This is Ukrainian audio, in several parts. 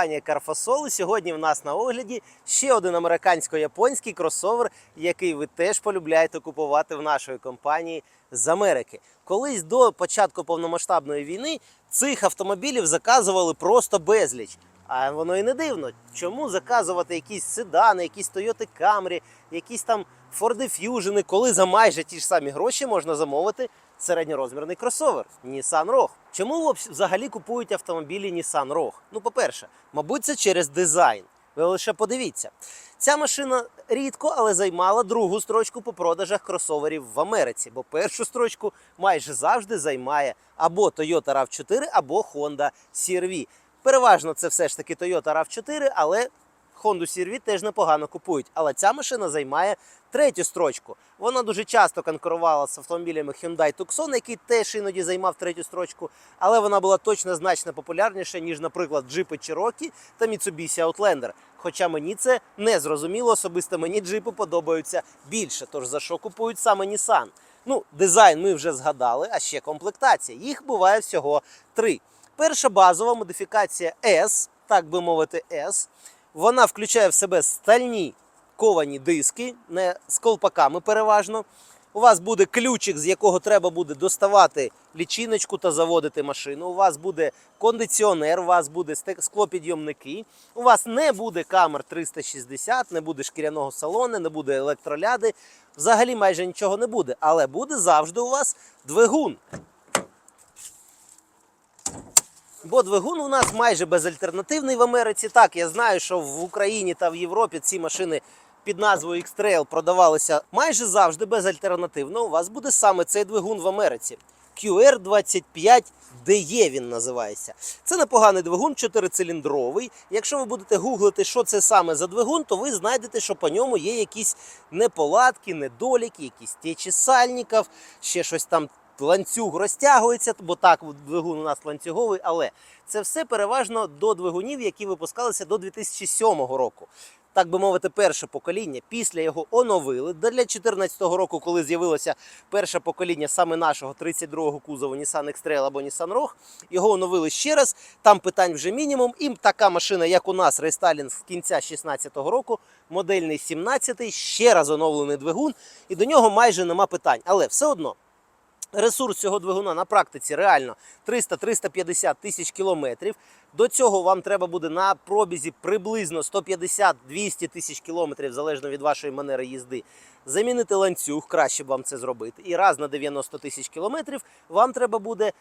компанія Carfasol. Сьогодні в нас на огляді ще один американсько-японський кросовер, який ви теж полюбляєте купувати в нашої компанії з Америки. Колись до початку повномасштабної війни цих автомобілів заказували просто безліч. А воно і не дивно. Чому заказувати якісь седани, якісь Toyota Camry, якісь там Ford Fusion, коли за майже ті ж самі гроші можна замовити середньорозмірний кросовер Nissan Rogue. Чому взагалі купують автомобілі Nissan Rogue? Ну, по-перше, мабуть, це через дизайн. Ви лише подивіться. Ця машина рідко, але займала другу строчку по продажах кросоверів в Америці, бо першу строчку майже завжди займає або Toyota RAV4, або Honda CR-V. Переважно це все ж таки Toyota RAV4, але Honda CR-V теж непогано купують. Але ця машина займає третю строчку. Вона дуже часто конкурувала з автомобілями Hyundai Tucson, який теж іноді займав третю строчку, але вона була точно значно популярніша, ніж, наприклад, джипи Cherokee та Mitsubishi Outlander. Хоча мені це не зрозуміло, особисто мені джипи подобаються більше. Тож за що купують саме Nissan? Ну, дизайн ми вже згадали, а ще комплектація. Їх буває всього три. Перша базова модифікація S, так би мовити, S. Вона включає в себе стальні ковані диски, не з колпаками переважно. У вас буде ключик, з якого треба буде доставати лічиночку та заводити машину. У вас буде кондиціонер, у вас буде склопідйомники. У вас не буде камер 360, не буде шкіряного салону, не буде електроляди. Взагалі майже нічого не буде. Але буде завжди у вас двигун. Бо двигун у нас майже безальтернативний в Америці. Так, я знаю, що в Україні та в Європі ці машини під назвою X-Trail продавалися майже завжди безальтернативно. У вас буде саме цей двигун в Америці. QR25DE він називається. Це непоганий двигун, чотирициліндровий. Якщо ви будете гуглити, що це саме за двигун, то ви знайдете, що по ньому є якісь неполадки, недоліки, якісь течі сальників, ще щось там ланцюг розтягується, бо так двигун у нас ланцюговий, але це все переважно до двигунів, які випускалися до 2007 року. Так би мовити, перше покоління. Після його оновили. Для 2014 року, коли з'явилося перше покоління саме нашого 32-го кузову Nissan X-Trail або Nissan Rogue, його оновили ще раз. Там питань вже мінімум. І така машина, як у нас, рестайлінг з кінця 2016 року, модельний 17-й, ще раз оновлений двигун, і до нього майже нема питань. Але все одно. Ресурс цього двигуна на практиці реально 300-350 тисяч кілометрів. До цього вам треба буде на пробізі приблизно 150-200 тисяч кілометрів, залежно від вашої манери їзди. Замінити ланцюг, краще б вам це зробити. І раз на 90 тисяч кілометрів вам треба буде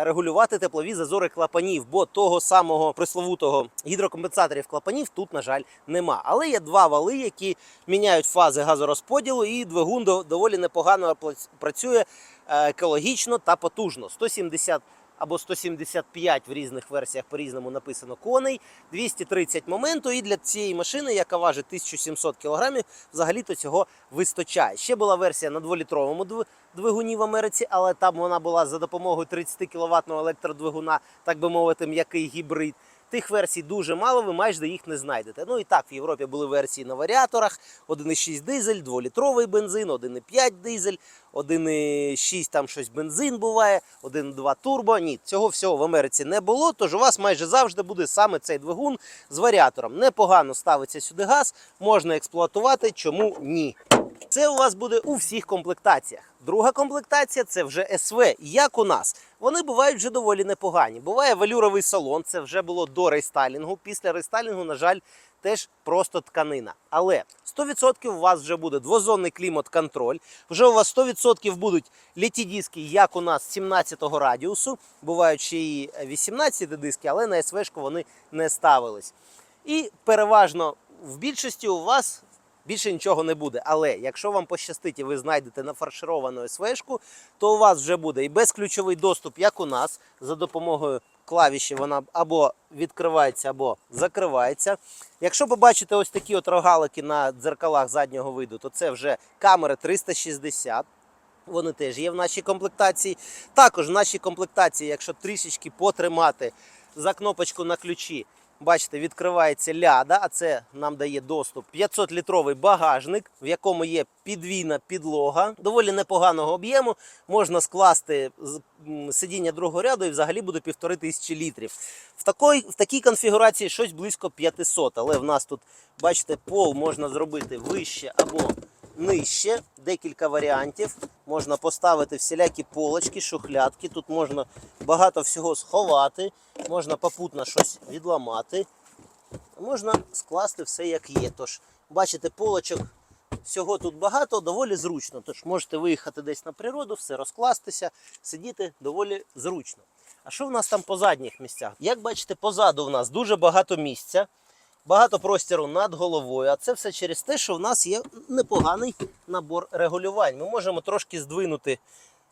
регулювати теплові зазори клапанів, бо того самого присловутого гідрокомпенсаторів клапанів тут, на жаль, нема. Але є два вали, які міняють фази газорозподілу, і двигун доволі непогано працює е, екологічно та потужно. 170 або 175 в різних версіях по-різному написано коней, 230 моменту. І для цієї машини, яка важить 1700 кг, взагалі-то цього вистачає. Ще була версія на 2-літровому двигуні в Америці, але там вона була за допомогою 30 кВт електродвигуна, так би мовити, м'який гібрид. Тих версій дуже мало, ви майже їх не знайдете. Ну і так, в Європі були версії на варіаторах: 1,6 дизель, 2-літровий бензин, 1,5 дизель, 1,6 там щось бензин буває, 1,2 турбо. Ні, цього всього в Америці не було. Тож у вас майже завжди буде саме цей двигун з варіатором. Непогано ставиться сюди газ, можна експлуатувати. Чому ні? Це у вас буде у всіх комплектаціях. Друга комплектація це вже СВ, як у нас. Вони бувають вже доволі непогані. Буває велюровий салон, це вже було до рейстайлінгу. Після рейстайлінгу, на жаль, теж просто тканина. Але 100% у вас вже буде двозонний клімат-контроль. Вже у вас 100% будуть літі диски, як у нас 17-го радіусу. Бувають ще і 18 диски, але на СВшку вони не ставились. І переважно в більшості у вас більше нічого не буде. Але якщо вам пощастить і ви знайдете нафаршировану СВшку, то у вас вже буде і безключовий доступ, як у нас, за допомогою клавіші вона або відкривається, або закривається. Якщо побачите ось такі от рогалики на дзеркалах заднього виду, то це вже камери 360. Вони теж є в нашій комплектації. Також в нашій комплектації, якщо трішечки потримати за кнопочку на ключі, Бачите, відкривається ляда, а це нам дає доступ 500-літровий багажник, в якому є підвійна підлога, доволі непоганого об'єму. Можна скласти сидіння другого ряду і взагалі буде півтори тисячі літрів. В такій, в такій конфігурації щось близько 500, але в нас тут, бачите, пол можна зробити вище або нижче. Декілька варіантів. Можна поставити всілякі полочки, шухлядки. Тут можна багато всього сховати, можна попутно щось відламати. Можна скласти все як є. Тож, бачите, полочок всього тут багато, доволі зручно. Тож можете виїхати десь на природу, все розкластися, сидіти доволі зручно. А що в нас там по задніх місцях? Як бачите, позаду в нас дуже багато місця, багато простіру над головою. А це все через те, що в нас є непоганий набор регулювань. Ми можемо трошки здвинути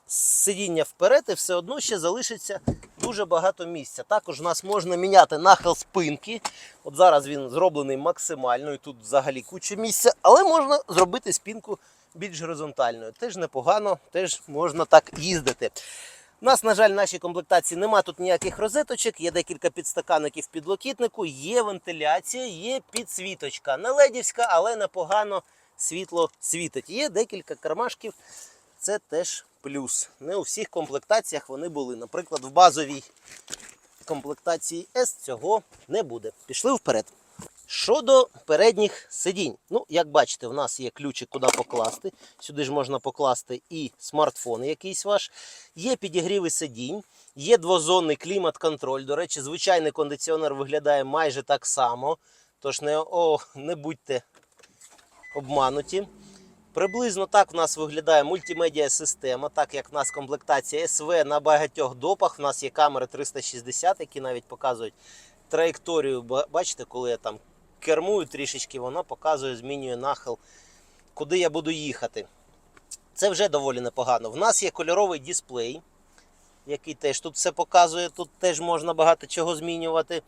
сидіння вперед, і все одно ще залишиться дуже багато місця. Також у нас можна міняти нахил спинки. От зараз він зроблений максимально, і тут взагалі куча місця, але можна зробити спинку більш горизонтальною. Теж непогано, теж можна так їздити. У нас, на жаль, в нашій комплектації нема тут ніяких розеточок, є декілька підстаканників підлокітнику, є вентиляція, є підсвіточка. Не ледівська, але непогано світло світить. Є декілька кармашків, це теж плюс. Не у всіх комплектаціях вони були. Наприклад, в базовій комплектації S цього не буде. Пішли вперед. Щодо передніх сидінь, ну, як бачите, в нас є ключик, куди покласти. Сюди ж можна покласти і смартфон якийсь ваш. Є підігріви сидінь, є двозонний клімат-контроль. До речі, звичайний кондиціонер виглядає майже так само. Тож не, о, не будьте обмануті. Приблизно так в нас виглядає мультимедіа система, так як в нас комплектація СВ на багатьох допах. В нас є камери 360, які навіть показують траєкторію. Бачите, коли я там кермую трішечки, вона показує, змінює нахил, куди я буду їхати. Це вже доволі непогано. В нас є кольоровий дисплей, який теж тут все показує. Тут теж можна багато чого змінювати.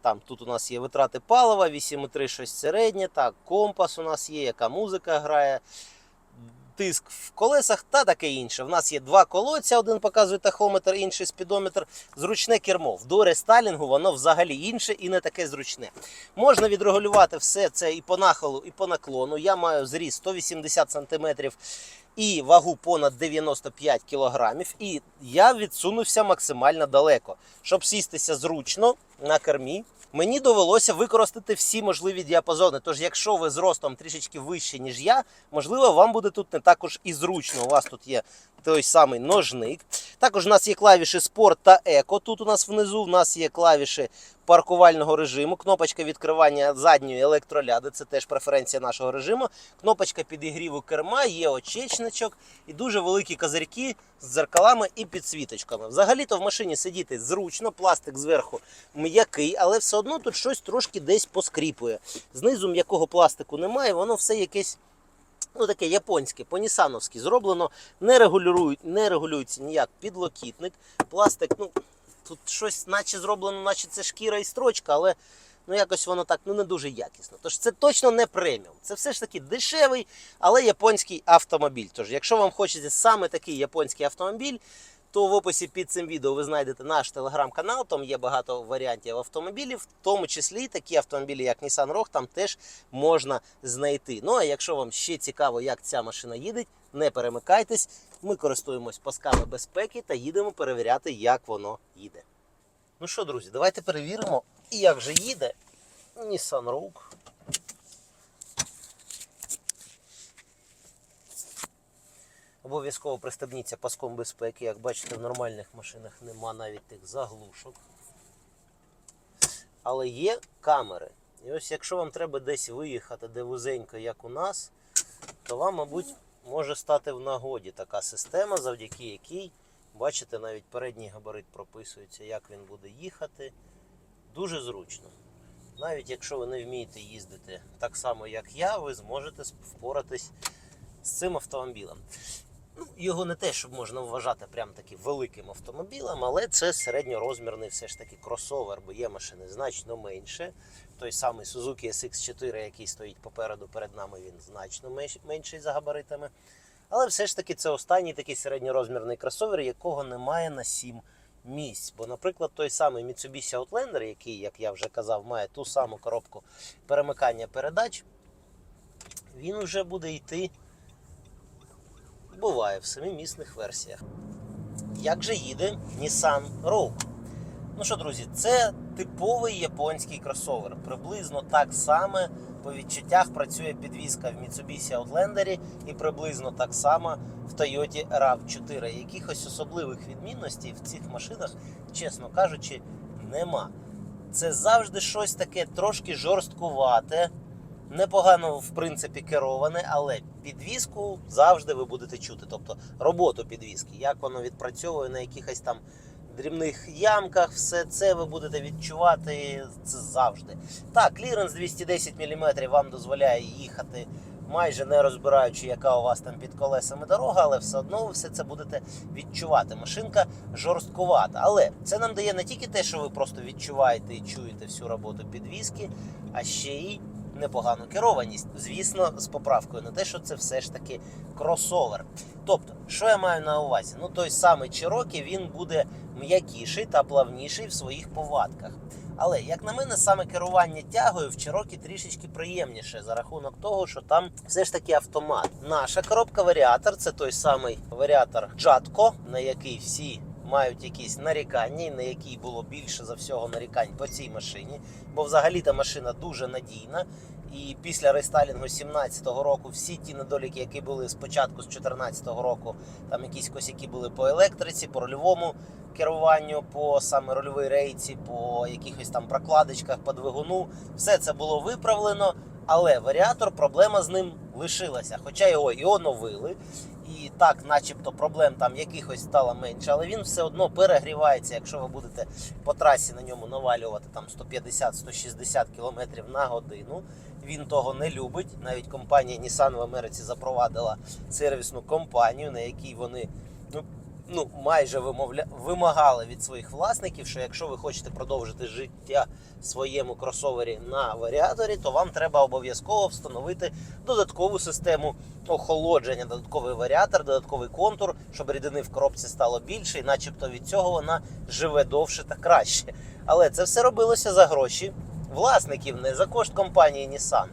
Там тут у нас є витрати палива, 8,3 щось середнє, так, компас у нас є, яка музика грає, тиск в колесах та таке інше. В нас є два колодця, один показує тахометр, інший спідометр. Зручне кермо. До рестайлінгу воно взагалі інше і не таке зручне. Можна відрегулювати все це і по нахилу, і по наклону. Я маю зріст 180 см і вагу понад 95 кг. І я відсунувся максимально далеко, щоб сістися зручно на кермі. Мені довелося використати всі можливі діапазони. Тож, якщо ви зростом трішечки вище, ніж я, можливо, вам буде тут не також і зручно. У вас тут є той самий ножник. Також у нас є клавіші спорт та еко. Тут у нас внизу у нас є клавіші паркувального режиму, кнопочка відкривання задньої електроляди, це теж преференція нашого режиму. Кнопочка підігріву керма, є очечничок і дуже великі козирки з дзеркалами і підсвіточками. Взагалі-то в машині сидіти зручно, пластик зверху м'який, але все одно тут щось трошки десь поскріпує. Знизу м'якого пластику немає, воно все якесь. Ну, таке японське, по-нісановськи зроблено, не регулюють, не регулюється ніяк підлокітник. Пластик, ну, тут щось, наче зроблено, наче це шкіра і строчка, але ну, якось воно так ну, не дуже якісно. Тож це точно не преміум. Це все ж таки дешевий, але японський автомобіль. Тож, якщо вам хочеться саме такий японський автомобіль, то в описі під цим відео ви знайдете наш телеграм-канал, там є багато варіантів автомобілів, в тому числі такі автомобілі, як Nissan Rogue, там теж можна знайти. Ну а якщо вам ще цікаво, як ця машина їде, не перемикайтесь. Ми користуємось пасками безпеки та їдемо перевіряти, як воно їде. Ну що, друзі, давайте перевіримо, як же їде Nissan Rogue. Обов'язково пристебніться паском безпеки. Як бачите, в нормальних машинах нема навіть тих заглушок. Але є камери. І ось якщо вам треба десь виїхати, де вузенько, як у нас, то вам, мабуть, може стати в нагоді така система, завдяки якій, бачите, навіть передній габарит прописується, як він буде їхати. Дуже зручно. Навіть якщо ви не вмієте їздити так само, як я, ви зможете впоратись з цим автомобілем. Ну, його не те, щоб можна вважати прям таки великим автомобілем, але це середньорозмірний все ж таки кросовер, бо є машини значно менше. Той самий Suzuki SX4, який стоїть попереду перед нами, він значно менший за габаритами. Але все ж таки це останній такий середньорозмірний кросовер, якого немає на 7 місць. Бо, наприклад, той самий Mitsubishi Outlander, який, як я вже казав, має ту саму коробку перемикання передач, він вже буде йти, буває, в семимісних версіях. Як же їде Nissan Rogue? Ну що, друзі, це типовий японський кросовер. Приблизно так само по відчуттях працює підвізка в Mitsubishi Outlander і приблизно так само в Toyota RAV4. Якихось особливих відмінностей в цих машинах, чесно кажучи, нема. Це завжди щось таке трошки жорсткувате, непогано в принципі кероване, але підвізку завжди ви будете чути. Тобто роботу підвізки, як воно відпрацьовує на якихось там дрібних ямках, все це ви будете відчувати це завжди. Так, кліренс 210 мм вам дозволяє їхати. Майже не розбираючи, яка у вас там під колесами дорога, але все одно ви все це будете відчувати. Машинка жорсткувата. Але це нам дає не тільки те, що ви просто відчуваєте і чуєте всю роботу підвіски, а ще й непогану керованість. Звісно, з поправкою на те, що це все ж таки кросовер. Тобто, що я маю на увазі? Ну, той самий Cherokee, він буде м'якіший та плавніший в своїх повадках. Але, як на мене, саме керування тягою в Cherokee трішечки приємніше за рахунок того, що там все ж таки автомат. Наша коробка варіатор це той самий варіатор Jatco, на який всі мають якісь нарікання, на якій було більше за всього нарікань по цій машині. Бо взагалі та машина дуже надійна. І після рестайлінгу 17-го року всі ті недоліки, які були спочатку з 14-го року, там якісь косяки були по електриці, по рульовому керуванню, по саме рольовій рейці, по якихось там прокладочках по двигуну, все це було виправлено. Але варіатор, проблема з ним лишилася. Хоча його і оновили, так, начебто, проблем там якихось стало менше, але він все одно перегрівається, якщо ви будете по трасі на ньому навалювати там 150-160 км на годину. Він того не любить. Навіть компанія Nissan в Америці запровадила сервісну компанію, на якій вони ну, ну, майже вимовля... вимагали від своїх власників, що якщо ви хочете продовжити життя своєму кросовері на варіаторі, то вам треба обов'язково встановити додаткову систему охолодження, додатковий варіатор, додатковий контур, щоб рідини в коробці стало більше, і начебто від цього вона живе довше та краще. Але це все робилося за гроші власників, не за кошт компанії Nissan.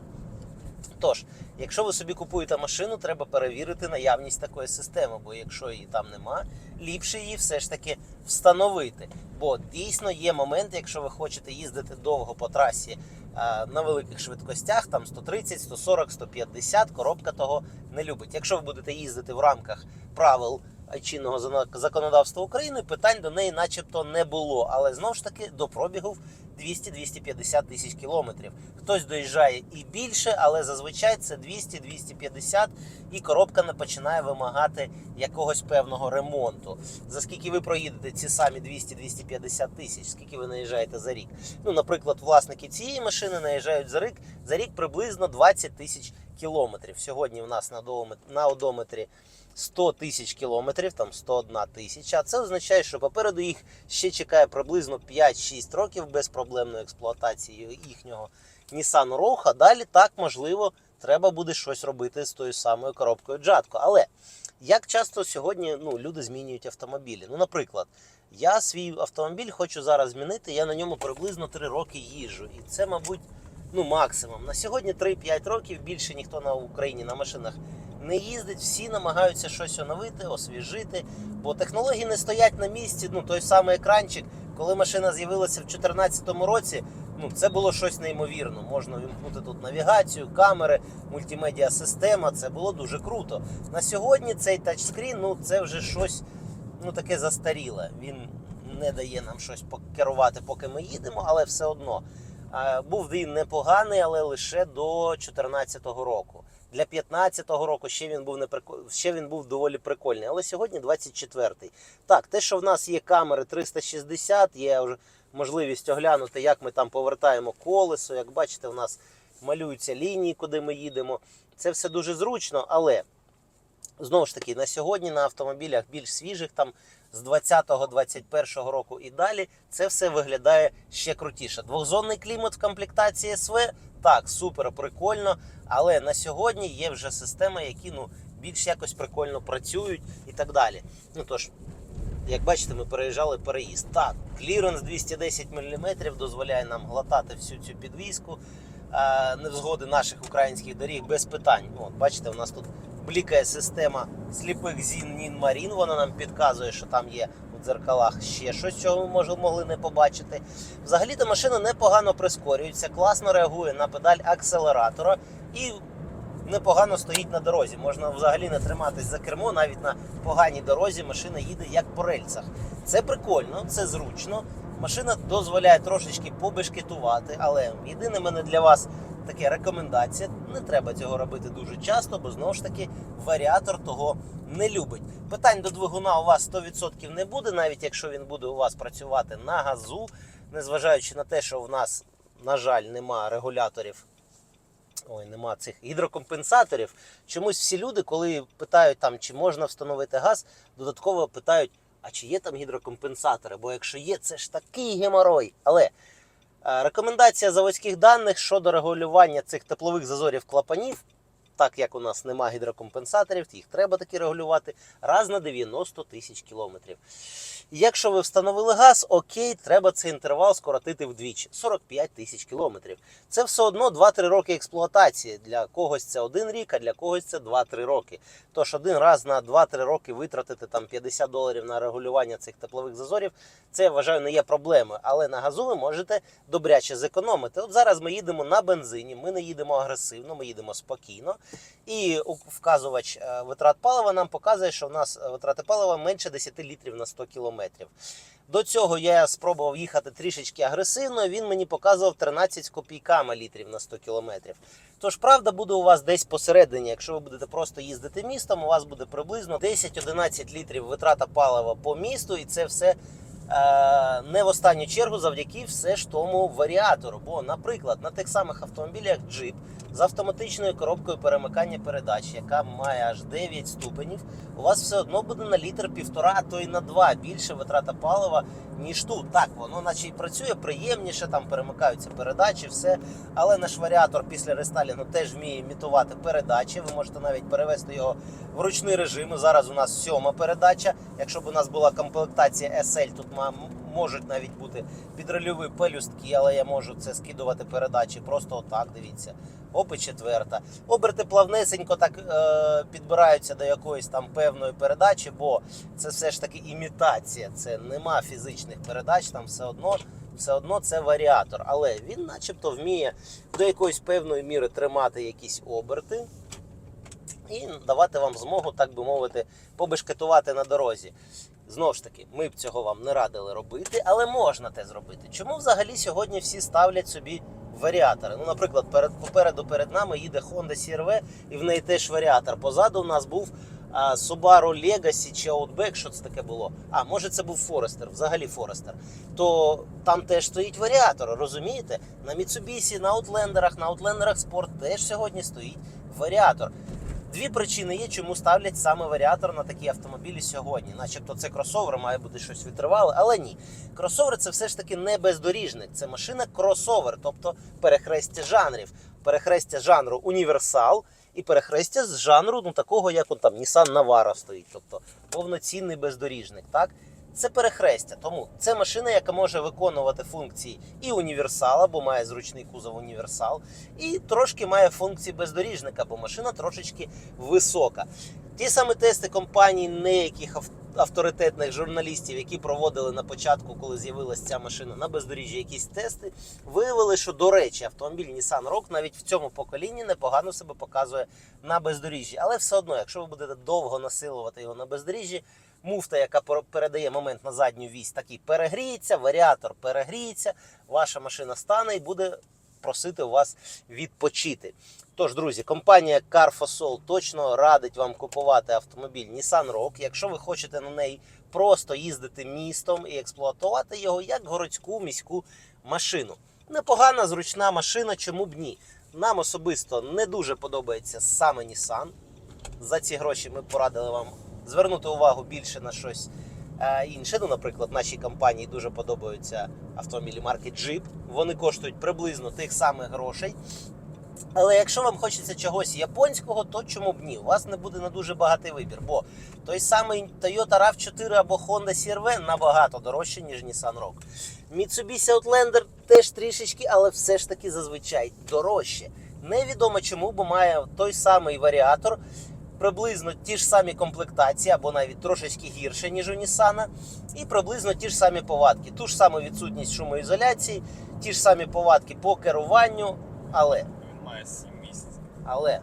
Тож, якщо ви собі купуєте машину, треба перевірити наявність такої системи, бо якщо її там нема, ліпше її все ж таки встановити. Бо дійсно є моменти, якщо ви хочете їздити довго по трасі а, на великих швидкостях, там 130, 140, 150, коробка того не любить. Якщо ви будете їздити в рамках правил чинного законодавства України, питань до неї начебто не було. Але знову ж таки до пробігу 200-250 тисяч кілометрів. Хтось доїжджає і більше, але зазвичай це 200-250, і коробка не починає вимагати якогось певного ремонту. За скільки ви проїдете ці самі 200-250 тисяч, скільки ви наїжджаєте за рік? Ну, наприклад, власники цієї машини наїжджають за рік за рік приблизно 20 тисяч кілометрів. Сьогодні в нас на одометрі, 100 тисяч кілометрів, там 101 тисяча. Це означає, що попереду їх ще чекає приблизно 5-6 років безпроблемної експлуатації їхнього Nissan Rogue. Далі так можливо треба буде щось робити з тою самою коробкою Jatco. Але як часто сьогодні ну, люди змінюють автомобілі? Ну, наприклад, я свій автомобіль хочу зараз змінити. Я на ньому приблизно 3 роки їжджу, і це, мабуть, ну максимум. На сьогодні 3-5 років більше ніхто на Україні на машинах не їздить, всі намагаються щось оновити, освіжити, бо технології не стоять на місці. Ну, той самий екранчик, коли машина з'явилася в 2014 році, ну це було щось неймовірно. Можна вімкнути тут навігацію, камери, мультимедіа система. Це було дуже круто. На сьогодні цей тачскрін, ну це вже щось ну таке застаріле. Він не дає нам щось покерувати, поки ми їдемо, але все одно. Був він непоганий, але лише до 2014 року. Для 15-го року ще він був не прикол... ще він був доволі прикольний. Але сьогодні 24-й. Так, те, що в нас є камери 360, є вже можливість оглянути, як ми там повертаємо колесо. Як бачите, у нас малюються лінії, куди ми їдемо. Це все дуже зручно, але знову ж таки, на сьогодні на автомобілях більш свіжих, там з 20-21 року і далі, це все виглядає ще крутіше. Двохзонний клімат в комплектації СВ, так, супер прикольно. Але на сьогодні є вже системи, які ну, більш якось прикольно працюють і так далі. Ну тож, Як бачите, ми переїжджали переїзд. Так, кліренс 210 мм дозволяє нам глотати всю цю підвіску. е, Невзгоди наших українських доріг без питань. От, бачите, у нас тут блікає система сліпих зін Нін Марін. Вона нам підказує, що там є у дзеркалах ще щось, чого ми могли не побачити. Взагалі-то машина непогано прискорюється, класно реагує на педаль акселератора і непогано стоїть на дорозі. Можна взагалі не триматись за кермо, навіть на поганій дорозі машина їде як по рельсах. Це прикольно, це зручно. Машина дозволяє трошечки побешкетувати, але єдине мене для вас таке рекомендація. Не треба цього робити дуже часто, бо знову ж таки варіатор того не любить. Питань до двигуна у вас 100% не буде, навіть якщо він буде у вас працювати на газу, незважаючи на те, що в нас, на жаль, нема регуляторів Ой, нема цих гідрокомпенсаторів. Чомусь всі люди, коли питають там, чи можна встановити газ, додатково питають, а чи є там гідрокомпенсатори? Бо якщо є, це ж такий геморой. Але е, рекомендація заводських даних щодо регулювання цих теплових зазорів клапанів, так як у нас нема гідрокомпенсаторів, їх треба таки регулювати раз на 90 тисяч кілометрів. Якщо ви встановили газ, окей, треба цей інтервал скоротити вдвічі 45 тисяч кілометрів. Це все одно 2-3 роки експлуатації. Для когось це один рік, а для когось це 2-3 роки. Тож один раз на 2-3 роки витратити там 50 доларів на регулювання цих теплових зазорів, це я вважаю не є проблемою. Але на газу ви можете добряче зекономити. От зараз ми їдемо на бензині, ми не їдемо агресивно, ми їдемо спокійно. І вказувач е, витрат палива нам показує, що в нас е, витрати палива менше 10 літрів на 100 кілометрів. До цього я спробував їхати трішечки агресивно. Він мені показував 13 з копійками літрів на 100 кілометрів. Тож правда буде у вас десь посередині. Якщо ви будете просто їздити містом, у вас буде приблизно 10-11 літрів витрата палива по місту, і це все. Е, Не в останню чергу завдяки все ж тому варіатору. Бо, наприклад, на тих самих автомобілях Jeep з автоматичною коробкою перемикання передач, яка має аж 9 ступенів, у вас все одно буде на літр півтора, а то й на два більше витрата палива, ніж тут. Так, воно наче і працює приємніше, там перемикаються передачі, все. Але наш варіатор після рестайлінгу теж вміє імітувати передачі. Ви можете навіть перевести його в ручний режим. Зараз у нас сьома передача. Якщо б у нас була комплектація SL, тут ма- можуть навіть бути підрольові пелюстки, але я можу це скидувати передачі просто отак. Дивіться. Оп, і четверта. Оберти плавнесенько так е, підбираються до якоїсь там певної передачі, бо це все ж таки імітація. Це нема фізичних передач, там все одно, все одно це варіатор. Але він, начебто, вміє до якоїсь певної міри тримати якісь оберти і давати вам змогу, так би мовити, побешкетувати на дорозі. Знову ж таки, ми б цього вам не радили робити, але можна те зробити. Чому взагалі сьогодні всі ставлять собі варіатори? Ну, наприклад, перед, попереду перед нами їде Honda CR-V і в неї теж варіатор. Позаду у нас був а, Subaru Legacy чи Outback, що це таке було? А, може це був Forester, взагалі Forester. То там теж стоїть варіатор, розумієте? На Mitsubishi, на Outlanderах, на Outlanderах Sport теж сьогодні стоїть варіатор. Дві причини є, чому ставлять саме варіатор на такі автомобілі сьогодні. Начебто це кросовер, має бути щось відтривале, але ні. Кросовер це все ж таки не бездоріжник, це машина кросовер, тобто перехрестя жанрів. Перехрестя жанру універсал і перехрестя з жанру, ну такого, як он там Nissan Navara стоїть, тобто повноцінний бездоріжник. Так? Це перехрестя, тому це машина, яка може виконувати функції і універсала, бо має зручний кузов універсал, і трошки має функції бездоріжника, бо машина трошечки висока. Ті самі тести компаній неяких ав- авторитетних журналістів, які проводили на початку, коли з'явилася ця машина на бездоріжжі, якісь тести, виявили, що до речі, автомобіль Nissan Rogue навіть в цьому поколінні непогано себе показує на бездоріжжі. Але все одно, якщо ви будете довго насилувати його на бездоріжжі, муфта, яка передає момент на задню вісь, таки перегріється, варіатор перегріється, ваша машина стане і буде просити у вас відпочити. Тож, друзі, компанія Carfosol точно радить вам купувати автомобіль Nissan Rogue, якщо ви хочете на неї просто їздити містом і експлуатувати його як городську міську машину. Непогана, зручна машина, чому б ні. Нам особисто не дуже подобається саме Nissan. За ці гроші ми порадили вам звернути увагу більше на щось е, інше. Ну, наприклад, нашій компанії дуже подобаються автомобілі марки Jeep. Вони коштують приблизно тих самих грошей. Але якщо вам хочеться чогось японського, то чому б ні? У вас не буде на дуже багатий вибір. Бо той самий Toyota RAV4 або Honda CR-V набагато дорожче, ніж Nissan Rogue. Mitsubishi Outlander теж трішечки, але все ж таки зазвичай дорожче. Невідомо чому, бо має той самий варіатор, приблизно ті ж самі комплектації, або навіть трошечки гірше, ніж у Nissan, і приблизно ті ж самі повадки. Ту ж саму відсутність шумоізоляції, ті ж самі повадки по керуванню, але Він має 7 місць. але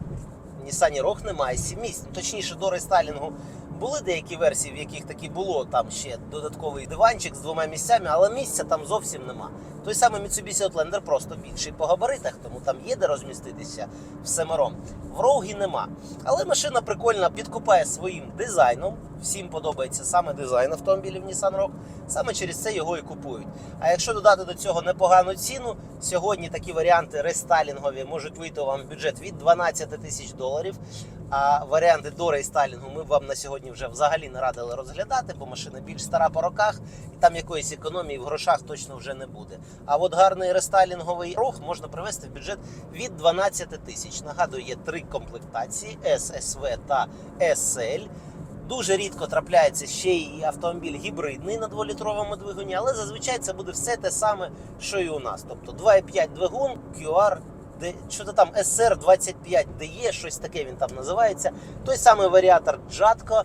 в Nissan Rogue немає 7 місць. Точніше, до рестайлінгу були деякі версії, в яких таки було там ще додатковий диванчик з двома місцями, але місця там зовсім нема. Той самий Mitsubishi Outlander просто більший по габаритах, тому там є де розміститися всемиром. В Роугі нема. Але машина прикольна, підкупає своїм дизайном. Всім подобається саме дизайн автомобілів Nissan Rogue. Саме через це його і купують. А якщо додати до цього непогану ціну, сьогодні такі варіанти рестайлінгові можуть вийти вам в бюджет від 12 тисяч доларів. А варіанти до рейстайлінгу ми вам на сьогодні вже взагалі не радили розглядати, бо машина більш стара по роках, і там якоїсь економії в грошах точно вже не буде. А от гарний рестайлінговий рог можна привести в бюджет від 12 тисяч. Нагадую, є три комплектації: S, та SL. Дуже рідко трапляється ще й автомобіль гібридний на 2-літровому двигуні, але зазвичай це буде все те саме, що і у нас. Тобто 2,5 двигун, QR, що то там SR25 DE, щось таке він там називається. Той самий варіатор Джатко,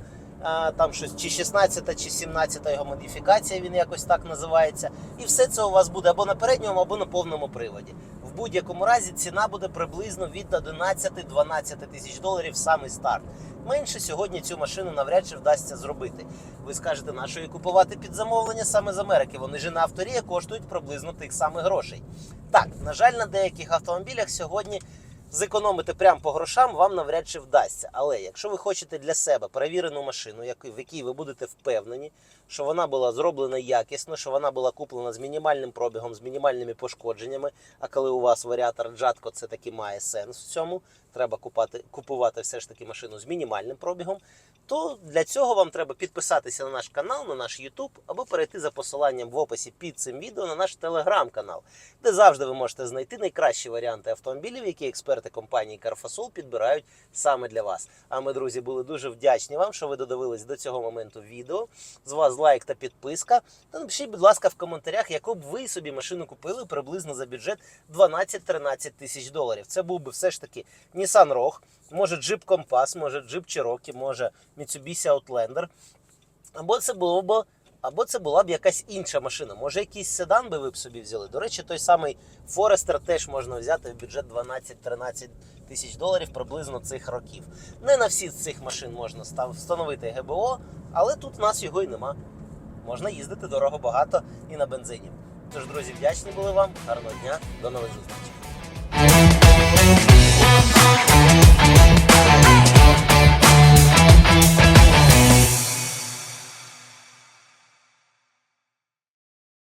там щось чи 16 чи 17 його модифікація, він якось так називається. І все це у вас буде або на передньому, або на повному приводі. В будь-якому разі ціна буде приблизно від 11-12 тисяч доларів самий старт. Менше сьогодні цю машину навряд чи вдасться зробити. Ви скажете, на що її купувати під замовлення саме з Америки? Вони ж на авторі коштують приблизно тих самих грошей. Так, на жаль, на деяких автомобілях сьогодні зекономити прямо по грошам вам навряд чи вдасться. Але якщо ви хочете для себе перевірену машину, в якій ви будете впевнені, що вона була зроблена якісно, що вона була куплена з мінімальним пробігом, з мінімальними пошкодженнями. А коли у вас варіатор Джатко, це таки має сенс в цьому. Треба купати, купувати все ж таки машину з мінімальним пробігом. То для цього вам треба підписатися на наш канал, на наш YouTube, або перейти за посиланням в описі під цим відео на наш телеграм-канал, де завжди ви можете знайти найкращі варіанти автомобілів, які експерти компанії Carfasol підбирають саме для вас. А ми, друзі, були дуже вдячні вам, що ви додивились до цього моменту відео. З вас лайк та підписка. Та напишіть, будь ласка, в коментарях, яку б ви собі машину купили приблизно за бюджет 12-13 тисяч доларів. Це був би все ж таки Nissan Rogue, може Jeep Compass, може Jeep Cherokee, може Mitsubishi Outlander. Або це було б. Або це була б якась інша машина. Може, якийсь седан би ви б собі взяли. До речі, той самий Forester теж можна взяти в бюджет 12-13 тисяч доларів приблизно цих років. Не на всі з цих машин можна встановити ГБО, але тут у нас його і нема. Можна їздити дорого багато і на бензині. Тож, друзі, вдячні були вам. Гарного дня, до нових зустрічей.